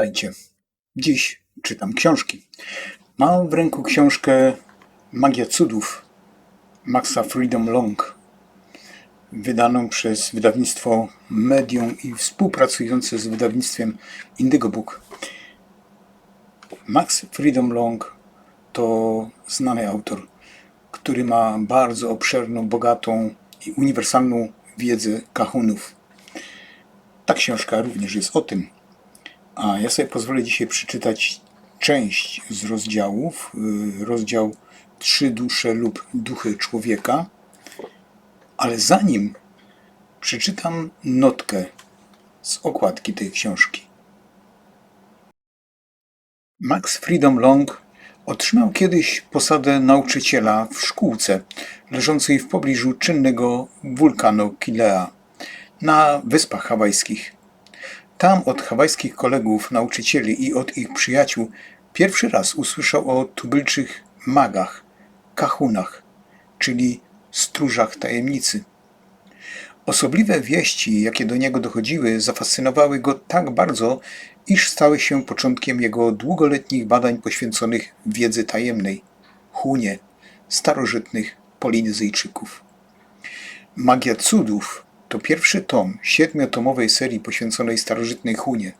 Dajcie. Dziś czytam książki. Mam w ręku książkę Magia Cudów Maxa Freedom Long, wydaną przez wydawnictwo Medium i współpracujące z wydawnictwem Indigo Book. Max Freedom Long to znany autor, który ma bardzo obszerną, bogatą i uniwersalną wiedzę kahunów. Ta książka również jest o tym. A ja sobie pozwolę dzisiaj przeczytać część z rozdziałów. y, Rozdział Trzy dusze lub duchy człowieka. Ale zanim przeczytam notkę z okładki tej książki. Max Freedom Long otrzymał kiedyś posadę nauczyciela w szkółce leżącej w pobliżu czynnego wulkanu Kilea na Wyspach Hawajskich. Tam od hawajskich kolegów, nauczycieli i od ich przyjaciół pierwszy raz usłyszał o tubylczych magach, kahunach, czyli stróżach tajemnicy. Osobliwe wieści, jakie do niego dochodziły, zafascynowały go tak bardzo, iż stały się początkiem jego długoletnich badań poświęconych wiedzy tajemnej, hunie, starożytnych Polinezyjczyków. Magia cudów to pierwszy tom siedmiotomowej serii poświęconej starożytnej Hunie.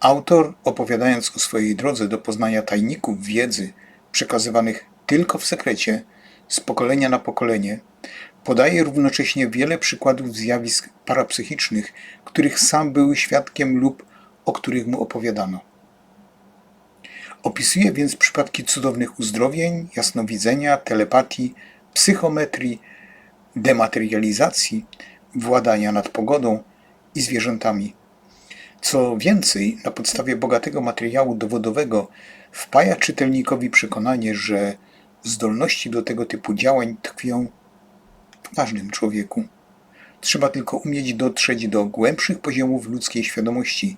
Autor, opowiadając o swojej drodze do poznania tajników wiedzy przekazywanych tylko w sekrecie, z pokolenia na pokolenie, podaje równocześnie wiele przykładów zjawisk parapsychicznych, których sam był świadkiem lub o których mu opowiadano. Opisuje więc przypadki cudownych uzdrowień, jasnowidzenia, telepatii, psychometrii, dematerializacji, władania nad pogodą i zwierzętami. Co więcej, na podstawie bogatego materiału dowodowego wpaja czytelnikowi przekonanie, że zdolności do tego typu działań tkwią w każdym człowieku. Trzeba tylko umieć dotrzeć do głębszych poziomów ludzkiej świadomości,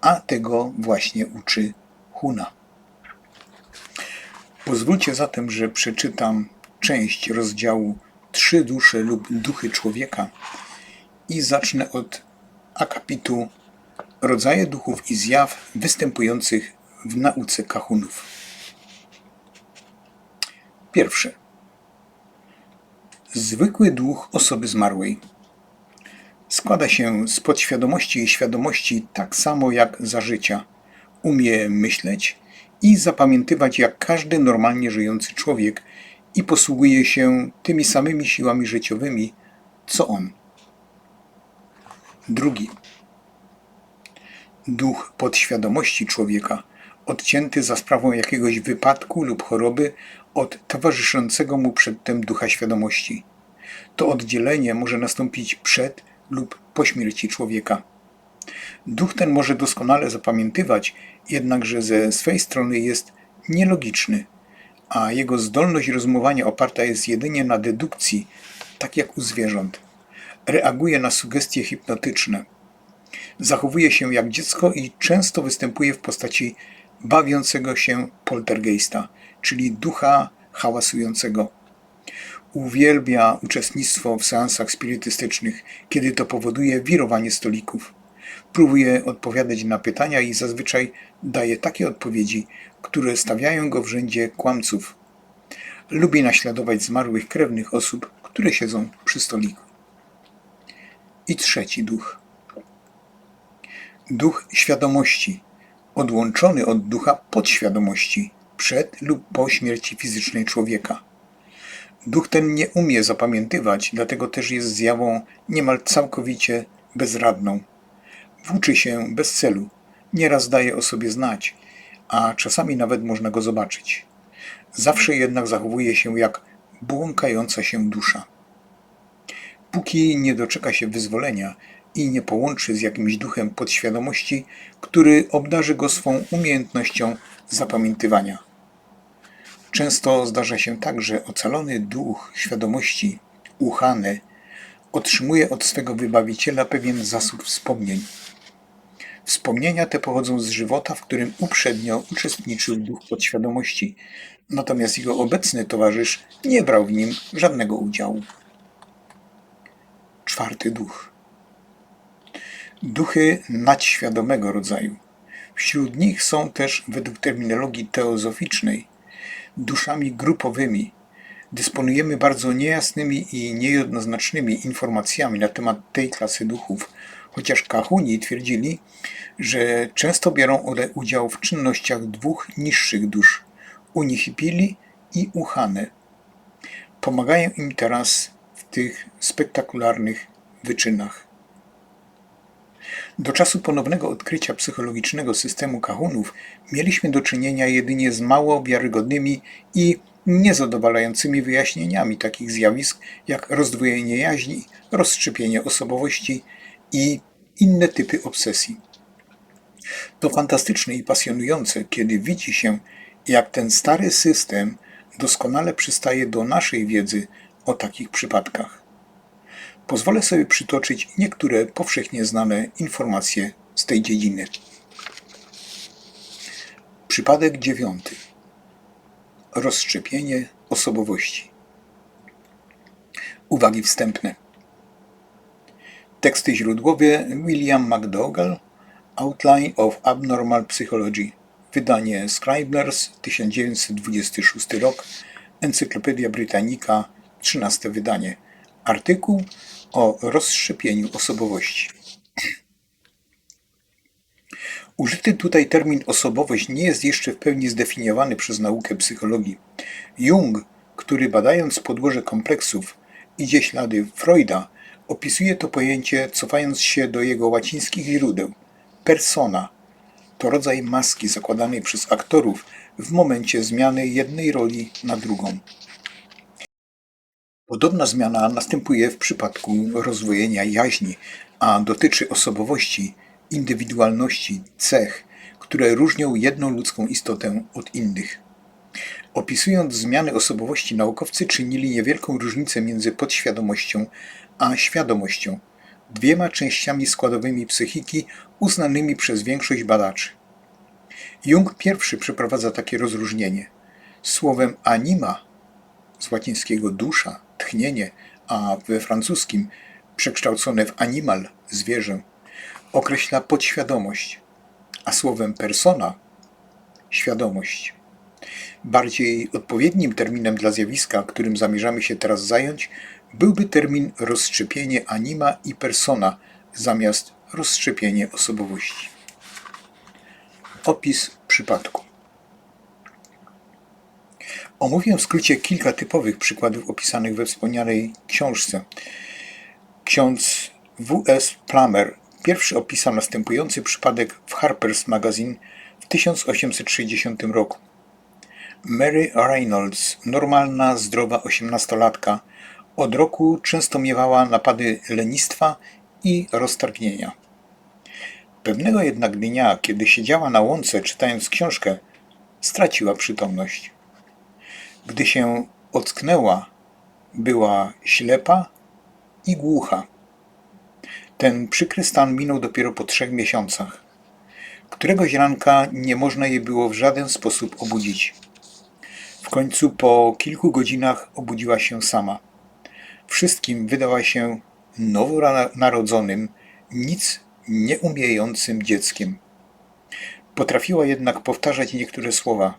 a tego właśnie uczy Huna. Pozwólcie zatem, że przeczytam część rozdziału Trzy dusze lub duchy człowieka i zacznę od akapitu Rodzaje duchów i zjaw występujących w nauce kahunów. Pierwsze. Zwykły duch osoby zmarłej. Składa się z podświadomości i świadomości tak samo jak za życia. Umie myśleć i zapamiętywać jak każdy normalnie żyjący człowiek i posługuje się tymi samymi siłami życiowymi, co on. Drugi. Duch podświadomości człowieka, odcięty za sprawą jakiegoś wypadku lub choroby od towarzyszącego mu przedtem ducha świadomości. To oddzielenie może nastąpić przed lub po śmierci człowieka. Duch ten może doskonale zapamiętywać, jednakże ze swej strony jest nielogiczny, a jego zdolność rozumowania oparta jest jedynie na dedukcji, tak jak u zwierząt. Reaguje na sugestie hipnotyczne. Zachowuje się jak dziecko i często występuje w postaci bawiącego się poltergeista, czyli ducha hałasującego. Uwielbia uczestnictwo w seansach spirytystycznych, kiedy to powoduje wirowanie stolików. Próbuje odpowiadać na pytania i zazwyczaj daje takie odpowiedzi, które stawiają go w rzędzie kłamców. Lubi naśladować zmarłych krewnych osób, które siedzą przy stoliku. I trzeci duch. Duch świadomości, odłączony od ducha podświadomości przed lub po śmierci fizycznej człowieka. Duch ten nie umie zapamiętywać, dlatego też jest zjawą niemal całkowicie bezradną. Włóczy się bez celu, nieraz daje o sobie znać, a czasami nawet można go zobaczyć. Zawsze jednak zachowuje się jak błąkająca się dusza. Póki nie doczeka się wyzwolenia i nie połączy z jakimś duchem podświadomości, który obdarzy go swą umiejętnością zapamiętywania. Często zdarza się tak, że ocalony duch świadomości, uchany, otrzymuje od swego wybawiciela pewien zasób wspomnień. Wspomnienia te pochodzą z żywota, w którym uprzednio uczestniczył duch podświadomości, natomiast jego obecny towarzysz nie brał w nim żadnego udziału. Czwarty duch. duchy nadświadomego rodzaju. Wśród nich są też, według terminologii teozoficznej, duszami grupowymi. Dysponujemy bardzo niejasnymi i niejednoznacznymi informacjami na temat tej klasy duchów, chociaż kahuni twierdzili, że często biorą udział w czynnościach dwóch niższych dusz Unihipili i Uhane. Pomagają im teraz w tych spektakularnych wyczynach. Do czasu ponownego odkrycia psychologicznego systemu kahunów mieliśmy do czynienia jedynie z mało wiarygodnymi i niezadowalającymi wyjaśnieniami takich zjawisk jak rozdwojenie jaźni, rozszczepienie osobowości i inne typy obsesji. To fantastyczne i pasjonujące, kiedy widzi się, jak ten stary system doskonale przystaje do naszej wiedzy o takich przypadkach. Pozwolę sobie przytoczyć niektóre powszechnie znane informacje z tej dziedziny. Przypadek dziewiąty. Rozszczepienie osobowości. Uwagi wstępne. Teksty źródłowe William McDougall Outline of Abnormal Psychology Wydanie Scribners 1926 rok Encyklopedia Britannica 13 wydanie Artykuł o rozszczepieniu osobowości. Użyty tutaj termin osobowość nie jest jeszcze w pełni zdefiniowany przez naukę psychologii. Jung, który badając podłoże kompleksów idzie ślady Freuda, opisuje to pojęcie cofając się do jego łacińskich źródeł. Persona to rodzaj maski zakładanej przez aktorów w momencie zmiany jednej roli na drugą. Podobna zmiana następuje w przypadku rozwojenia jaźni, a dotyczy osobowości, indywidualności, cech, które różnią jedną ludzką istotę od innych. Opisując zmiany osobowości, naukowcy czynili niewielką różnicę między podświadomością a świadomością, dwiema częściami składowymi psychiki uznanymi przez większość badaczy. Jung pierwszy przeprowadza takie rozróżnienie. Słowem anima, z łacińskiego dusza, tchnienie, a we francuskim przekształcone w animal, zwierzę, określa podświadomość, a słowem persona świadomość. Bardziej odpowiednim terminem dla zjawiska, którym zamierzamy się teraz zająć, byłby termin rozszczepienie anima i persona zamiast rozszczepienie osobowości. Opis przypadku. Omówię w skrócie kilka typowych przykładów opisanych we wspomnianej książce. Ksiądz W.S. Plummer pierwszy opisał następujący przypadek w Harper's Magazine w 1860 roku. Mary Reynolds, normalna, zdrowa osiemnastolatka, od roku często miewała napady lenistwa i roztargnienia. Pewnego jednak dnia, kiedy siedziała na łące czytając książkę, straciła przytomność. Gdy się ocknęła, była ślepa i głucha. Ten przykry stan minął dopiero po trzech miesiącach. Któregoś ranka nie można jej było w żaden sposób obudzić. W końcu po kilku godzinach obudziła się sama. Wszystkim wydała się nowonarodzonym, nic nie umiejącym dzieckiem. Potrafiła jednak powtarzać niektóre słowa.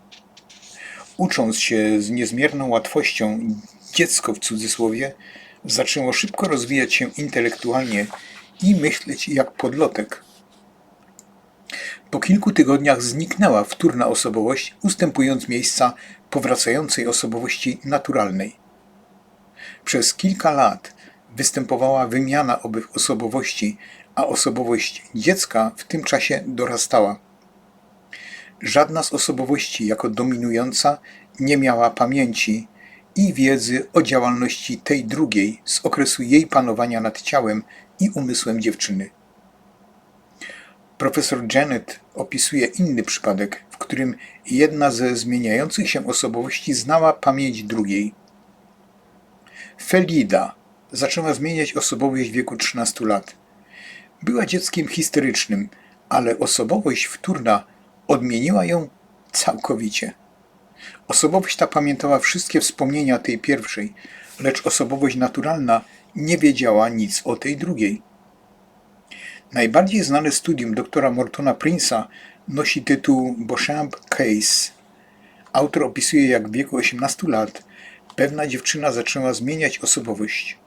Ucząc się z niezmierną łatwością, dziecko w cudzysłowie zaczęło szybko rozwijać się intelektualnie i myśleć jak podlotek. Po kilku tygodniach zniknęła wtórna osobowość, ustępując miejsca powracającej osobowości naturalnej. Przez kilka lat występowała wymiana owych osobowości, a osobowość dziecka w tym czasie dorastała. Żadna z osobowości jako dominująca nie miała pamięci i wiedzy o działalności tej drugiej z okresu jej panowania nad ciałem i umysłem dziewczyny. Profesor Janet opisuje inny przypadek, w którym jedna ze zmieniających się osobowości znała pamięć drugiej. Felida zaczęła zmieniać osobowość w wieku 13 lat. Była dzieckiem histerycznym, ale osobowość wtórna odmieniła ją całkowicie. Osobowość ta pamiętała wszystkie wspomnienia tej pierwszej, lecz osobowość naturalna nie wiedziała nic o tej drugiej. Najbardziej znane studium doktora Mortona Prince'a nosi tytuł Beauchamp Case. Autor opisuje, jak w wieku 18 lat pewna dziewczyna zaczęła zmieniać osobowość.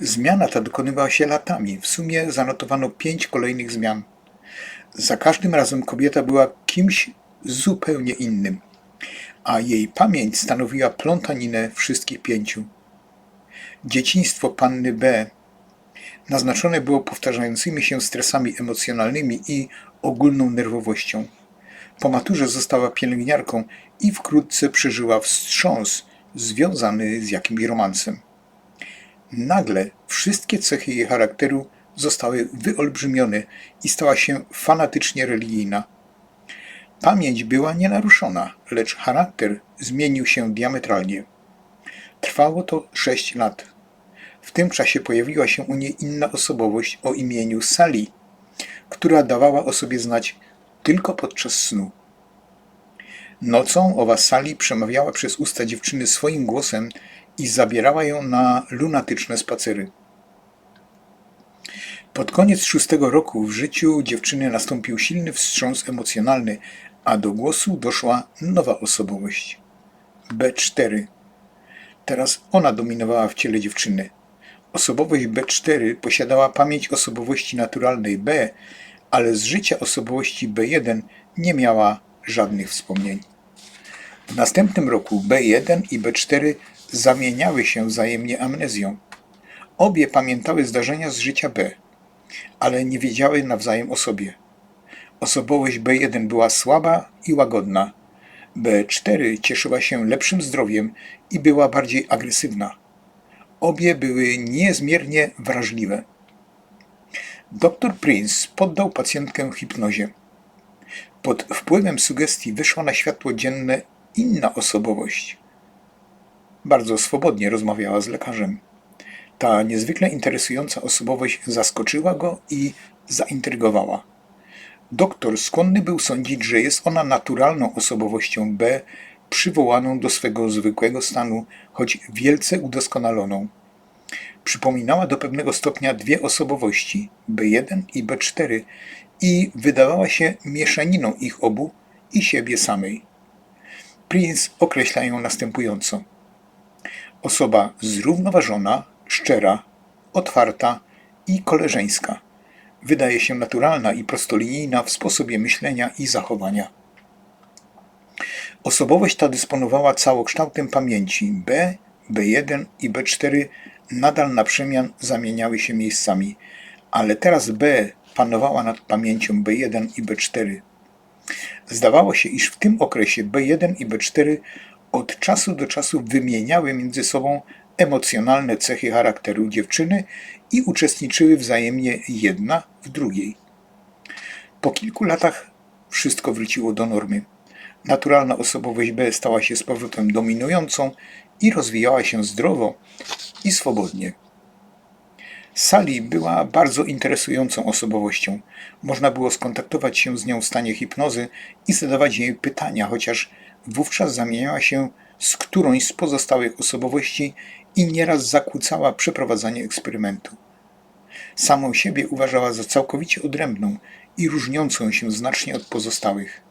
Zmiana ta dokonywała się latami. W sumie zanotowano pięć kolejnych zmian. Za każdym razem kobieta była kimś zupełnie innym, a jej pamięć stanowiła plątaninę wszystkich pięciu. Dzieciństwo panny B naznaczone było powtarzającymi się stresami emocjonalnymi i ogólną nerwowością. Po maturze została pielęgniarką i wkrótce przeżyła wstrząs związany z jakimś romansem. Nagle wszystkie cechy jej charakteru zostały wyolbrzymione i stała się fanatycznie religijna. Pamięć była nienaruszona, lecz charakter zmienił się diametralnie. Trwało to sześć lat. W tym czasie pojawiła się u niej inna osobowość o imieniu Sally, która dawała o sobie znać tylko podczas snu. Nocą owa Sally przemawiała przez usta dziewczyny swoim głosem i zabierała ją na lunatyczne spacery. Pod koniec szóstego roku w życiu dziewczyny nastąpił silny wstrząs emocjonalny, a do głosu doszła nowa osobowość. B4. Teraz ona dominowała w ciele dziewczyny. Osobowość B4 posiadała pamięć osobowości naturalnej B, ale z życia osobowości B1 nie miała żadnych wspomnień. W następnym roku B1 i B4 zamieniały się wzajemnie amnezją. Obie pamiętały zdarzenia z życia B, ale nie wiedziały nawzajem o sobie. Osobowość B1 była słaba i łagodna. B4 cieszyła się lepszym zdrowiem i była bardziej agresywna. Obie były niezmiernie wrażliwe. Dr Prince poddał pacjentkę hipnozie. Pod wpływem sugestii wyszła na światło dzienne inna osobowość. Bardzo swobodnie rozmawiała z lekarzem. Ta niezwykle interesująca osobowość zaskoczyła go i zaintrygowała. Doktor skłonny był sądzić, że jest ona naturalną osobowością B, przywołaną do swego zwykłego stanu, choć wielce udoskonaloną. Przypominała do pewnego stopnia dwie osobowości, B1 i B4, i wydawała się mieszaniną ich obu i siebie samej. Prince określa ją następująco. Osoba zrównoważona, szczera, otwarta i koleżeńska. Wydaje się naturalna i prostolinijna w sposobie myślenia i zachowania. Osobowość ta dysponowała całokształtem pamięci. B, B1 i B4 nadal na przemian zamieniały się miejscami, ale teraz B panowała nad pamięcią B1 i B4. Zdawało się, iż w tym okresie B1 i B4 od czasu do czasu wymieniały między sobą emocjonalne cechy charakteru dziewczyny i uczestniczyły wzajemnie jedna w drugiej. Po kilku latach wszystko wróciło do normy. Naturalna osobowość B stała się z powrotem dominującą i rozwijała się zdrowo i swobodnie. Sally była bardzo interesującą osobowością. Można było skontaktować się z nią w stanie hipnozy i zadawać jej pytania, chociaż wówczas zamieniała się z którąś z pozostałych osobowości i nieraz zakłócała przeprowadzanie eksperymentu. Samą siebie uważała za całkowicie odrębną i różniącą się znacznie od pozostałych.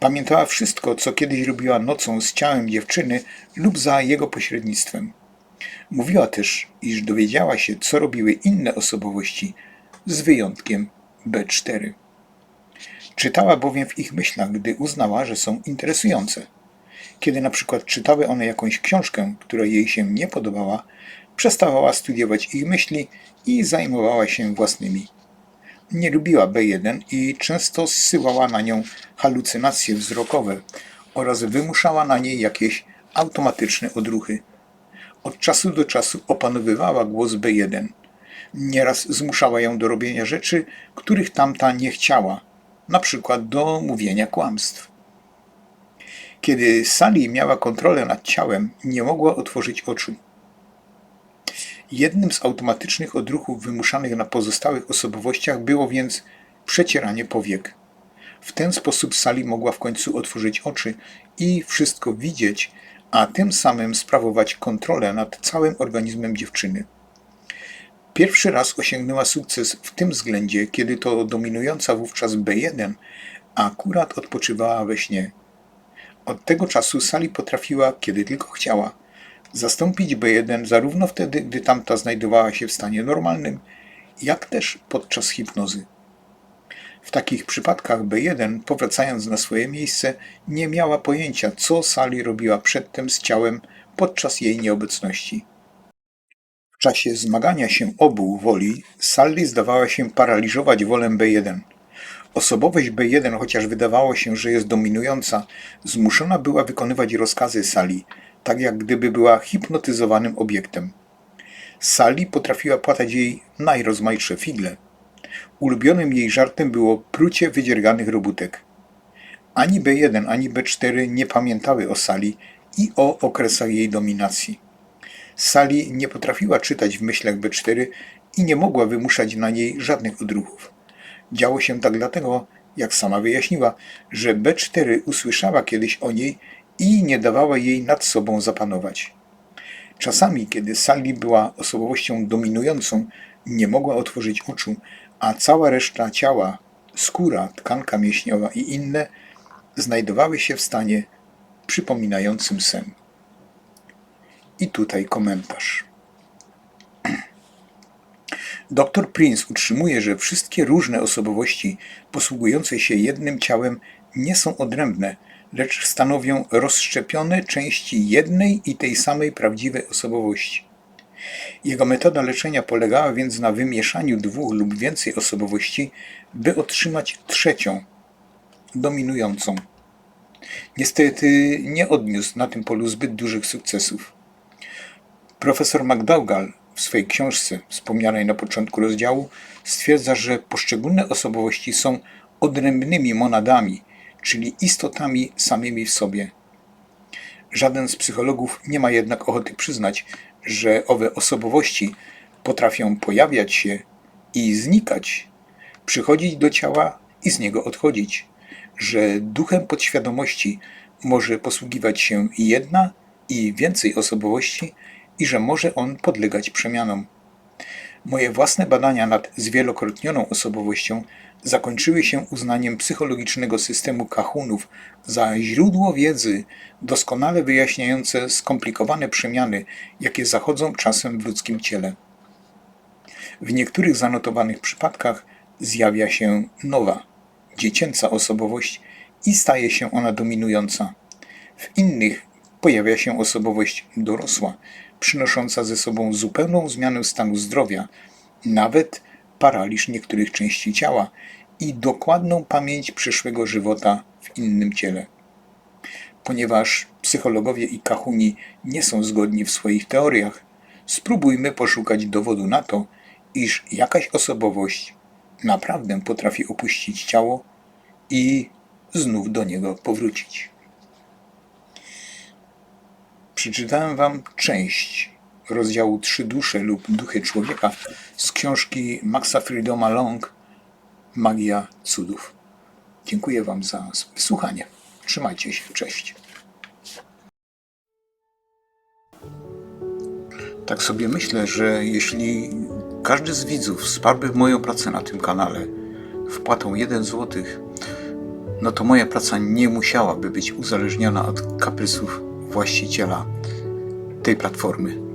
Pamiętała wszystko, co kiedyś robiła nocą z ciałem dziewczyny lub za jego pośrednictwem. Mówiła też, iż dowiedziała się, co robiły inne osobowości, z wyjątkiem B4. Czytała bowiem w ich myślach, gdy uznała, że są interesujące. Kiedy na przykład czytały one jakąś książkę, która jej się nie podobała, przestawała studiować ich myśli i zajmowała się własnymi. Nie lubiła B1 i często zsyłała na nią halucynacje wzrokowe oraz wymuszała na niej jakieś automatyczne odruchy. Od czasu do czasu opanowywała głos B1. Nieraz zmuszała ją do robienia rzeczy, których tamta nie chciała, na przykład do mówienia kłamstw. Kiedy Sally miała kontrolę nad ciałem, nie mogła otworzyć oczu. Jednym z automatycznych odruchów wymuszanych na pozostałych osobowościach było więc przecieranie powiek. W ten sposób Sally mogła w końcu otworzyć oczy i wszystko widzieć, a tym samym sprawować kontrolę nad całym organizmem dziewczyny. Pierwszy raz osiągnęła sukces w tym względzie, kiedy to dominująca wówczas B1 akurat odpoczywała we śnie. Od tego czasu Sally potrafiła, kiedy tylko chciała, zastąpić B1 zarówno wtedy, gdy tamta znajdowała się w stanie normalnym, jak też podczas hipnozy. W takich przypadkach B1, powracając na swoje miejsce, nie miała pojęcia, co Sally robiła przedtem z ciałem podczas jej nieobecności. W czasie zmagania się obu woli, Sally zdawała się paraliżować wolę B1. Osobowość B1, chociaż wydawało się, że jest dominująca, zmuszona była wykonywać rozkazy Sally, tak jak gdyby była hipnotyzowanym obiektem. Sally potrafiła płatać jej najrozmaitsze figle. Ulubionym jej żartem było prucie wydzierganych robótek. Ani B1, ani B4 nie pamiętały o Sally i o okresach jej dominacji. Sally nie potrafiła czytać w myślach B4 i nie mogła wymuszać na niej żadnych odruchów. Działo się tak dlatego, jak sama wyjaśniła, że B4 usłyszała kiedyś o niej i nie dawała jej nad sobą zapanować. Czasami, kiedy Sally była osobowością dominującą, nie mogła otworzyć oczu, a cała reszta ciała, skóra, tkanka mięśniowa i inne znajdowały się w stanie przypominającym sen. I tutaj komentarz. Dr Prince utrzymuje, że wszystkie różne osobowości posługujące się jednym ciałem nie są odrębne, lecz stanowią rozszczepione części jednej i tej samej prawdziwej osobowości. Jego metoda leczenia polegała więc na wymieszaniu dwóch lub więcej osobowości, by otrzymać trzecią, dominującą. Niestety nie odniósł na tym polu zbyt dużych sukcesów. Profesor McDougall w swej książce, wspomnianej na początku rozdziału, stwierdza, że poszczególne osobowości są odrębnymi monadami, czyli istotami samymi w sobie. Żaden z psychologów nie ma jednak ochoty przyznać, że owe osobowości potrafią pojawiać się i znikać, przychodzić do ciała i z niego odchodzić, że duchem podświadomości może posługiwać się jedna i więcej osobowości i że może on podlegać przemianom. Moje własne badania nad zwielokrotnioną osobowością zakończyły się uznaniem psychologicznego systemu kahunów za źródło wiedzy doskonale wyjaśniające skomplikowane przemiany, jakie zachodzą czasem w ludzkim ciele. W niektórych zanotowanych przypadkach zjawia się nowa, dziecięca osobowość i staje się ona dominująca. W innych pojawia się osobowość dorosła, przynosząca ze sobą zupełną zmianę stanu zdrowia, nawet paraliż niektórych części ciała i dokładną pamięć przyszłego żywota w innym ciele. Ponieważ psychologowie i kahuni nie są zgodni w swoich teoriach, spróbujmy poszukać dowodu na to, iż jakaś osobowość naprawdę potrafi opuścić ciało i znów do niego powrócić. Przeczytałem Wam część rozdziału Trzy dusze lub duchy człowieka z książki Maxa Freedoma Long Magia cudów. Dziękuję Wam za wysłuchanie. Trzymajcie się. Cześć. Tak sobie myślę, że jeśli każdy z widzów wsparłby moją pracę na tym kanale wpłatą 1 zł, no to moja praca nie musiałaby być uzależniona od kaprysów właściciela tej platformy.